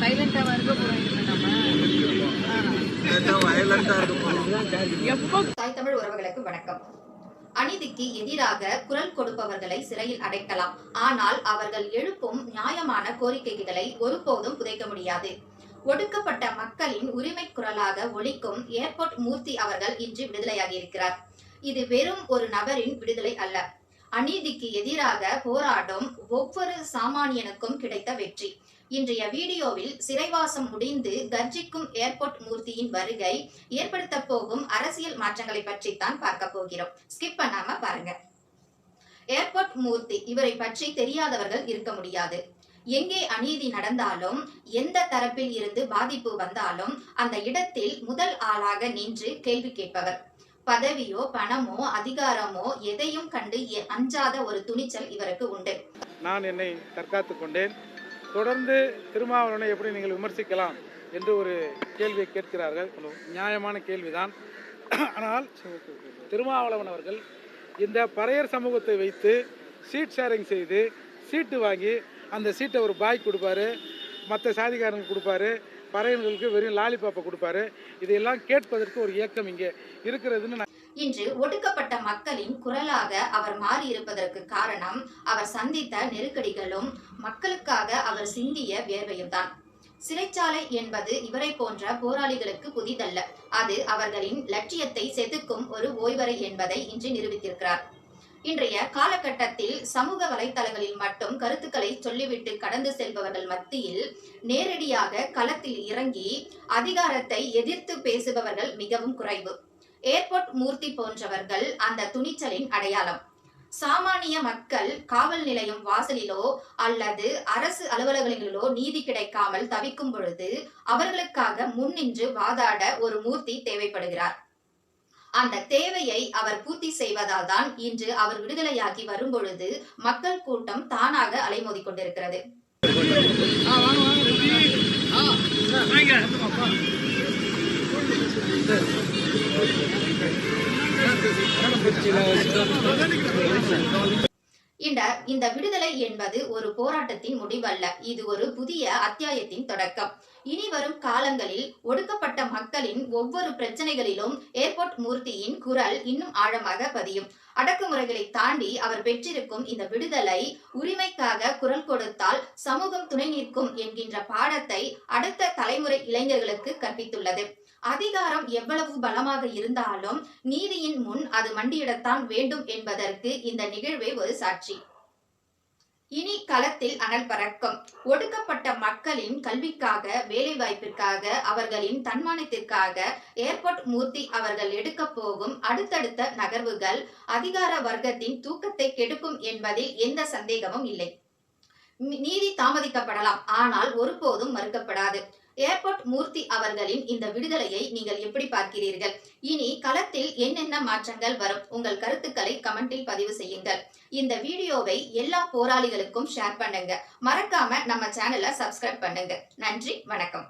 சைலண்டாக இருக்க போகிறோம் தாய் தமிழ் உறவுகளுக்கு வணக்கம். அநீதிக்கு எதிராக குரல் கொடுப்பவர்களை சிறையில் அடைக்கலாம். ஆனால் அவர்கள் எழுப்பும் நியாயமான கோரிக்கைகளை ஒருபோதும் புதைக்க முடியாது. ஒடுக்கப்பட்ட மக்களின் உரிமை குரலாக ஒலிக்கும் ஏர்போர்ட் மூர்த்தி அவர்கள் இன்று விடுதலையாகி இருக்கிறார். இது வெறும் ஒரு நபரின் விடுதலை அல்ல. அநீதிக்கு எதிராக போராடும் ஒவ்வொரு சாமானியனுக்கும் கிடைத்த வெற்றி. இன்றைய வீடியோவில் சிறைவாசம் முடிந்து கர்ஜிக்கும் ஏர்போர்ட் மூர்த்தியின் வருகை ஏற்படுத்த போகும் அரசியல் மாற்றங்களை பற்றி தான் பார்க்க போகிறோம். ஸ்கிப் பண்ணாம பாருங்க. ஏர்போர்ட் மூர்த்தி இவரை பற்றி தெரியாதவர்கள் இருக்க முடியாது. எங்கே அநீதி நடந்தாலும் எந்த தரப்பில் இருந்து பாதிப்பு வந்தாலும் அந்த இடத்தில் முதல் ஆளாக நின்று கேள்வி கேட்பவர். பதவியோ பணமோ அதிகாரமோ எதையும் கண்டு அஞ்சாத ஒரு துணிச்சல் இவருக்கு உண்டு. நான் என்னை தற்காத்துக் கொண்டேன். தொடர்ந்து திருமாவளவனை எப்படி நீங்கள் விமர்சிக்கலாம் என்று ஒரு கேள்வியை கேட்கிறார்கள். நியாயமான கேள்விதான். ஆனால் திருமாவளவன் அவர்கள் இந்த பறையர் சமூகத்தை வைத்து சீட் ஷேரிங் செய்து சீட்டு வாங்கி அந்த சீட்டை ஒரு பாய் கொடுப்பாரு மற்ற சாதிக்காரங்களுக்கு கொடுப்பாரு பறையர்களுக்கு வெறும் லாலிபாப்பை கொடுப்பாரு. இதையெல்லாம் கேட்பதற்கு ஒரு இயக்கம் இங்கே இருக்கிறதுன்னு நான் இன்று ஒடுக்கப்பட்ட மக்களின் குரலாக அவர் மாறியிருப்பதற்கு காரணம் அவர் சந்தித்த நெருக்கடிகளும் மக்களுக்காக அவர் சிந்திய வேர்வையும் தான் சிறைச்சாலை என்பது இவரை போன்ற போராளிகளுக்கு புதிதல்ல. அது அவர்களின் லட்சியத்தை செதுக்கும் ஒரு ஓய்வறை என்பதை இன்று நிரூபித்திருக்கிறார். இன்றைய காலகட்டத்தில் சமூக வலைதளங்களில் மட்டும் கருத்துக்களை சொல்லிவிட்டு கடந்து செல்பவர்கள் மத்தியில் நேரடியாக களத்தில் இறங்கி அதிகாரத்தை எதிர்த்து பேசுபவர்கள் மிகவும் குறைவு. ஏர்போர்ட் மூர்த்தி போன்றவர்கள் அந்த துணிச்சலின் அடையாளம். சாமானிய மக்கள் காவல் நிலையம் வாசலிலோ அல்லது அரசு அலுவலகங்களிலோ நீதி கிடைக்காமல் தவிக்கும் பொழுது அவர்களுக்காக முன்னின்று வாதாட ஒரு மூர்த்தி தேவைப்படுகிறார். அந்த தேவையை அவர் பூர்த்தி செய்வதால் தான் இன்று அவர் விடுதலையாகி வரும்பொழுது மக்கள் கூட்டம் தானாக அலைமோதி கொண்டிருக்கிறது. இந்த இந்த விடுதலை என்பது ஒரு போராட்டத்தின் முடிவல்ல. இது ஒரு புதிய அத்தியாயத்தின் தொடக்கம். இனி வரும் காலங்களில் ஒடுக்கப்பட்ட மக்களின் ஒவ்வொரு பிரச்சனைகளிலும் ஏர்போர்ட் மூர்த்தியின் குரல் இன்னும் ஆழமாக பதியும். அடக்குமுறைகளை தாண்டி அவர் பெற்றிருக்கும் இந்த விடுதலை உரிமைக்காக குரல் கொடுத்தால் சமூகம் துணை நிற்கும் என்கின்ற பாடத்தை அடுத்த தலைமுறை இளைஞர்களுக்கு கற்பித்துள்ளது. அதிகாரம் எவ்வளவு பலமாக இருந்தாலும் நீதியின் முன் அது மண்டியிடத்தான் வேண்டும் என்பதற்கு இந்த நிகழ்வே ஒரு சாட்சி. இனி களத்தில் அனல் பறக்கும். ஒடுக்கப்பட்ட மக்களின் கல்விக்காக வேலைவாய்ப்பிற்காக அவர்களின் தன்மானத்திற்காக ஏர்போர்ட் மூர்த்தி அவர்கள் எடுக்க போகும் அடுத்தடுத்த நகர்வுகள் அதிகார வர்க்கத்தின் தூக்கத்தை கெடுக்கும் என்பதில் எந்த சந்தேகமும் இல்லை. நீதி தாமதிக்கப்படலாம். ஆனால் ஒருபோதும் மறுக்கப்படாது. ஏர்போர்ட் மூர்த்தி அவர்களின் இந்த விடுதலையை நீங்கள் எப்படி பார்க்கிறீர்கள்? இனி களத்தில் என்னென்ன மாற்றங்கள் வரும்? உங்கள் கருத்துக்களை கமெண்டில் பதிவு செய்யுங்கள். இந்த வீடியோவை எல்லா போராளிகளுக்கும் ஷேர் பண்ணுங்க. மறக்காம நம்ம சேனலை சப்ஸ்கிரைப் பண்ணுங்க. நன்றி வணக்கம்.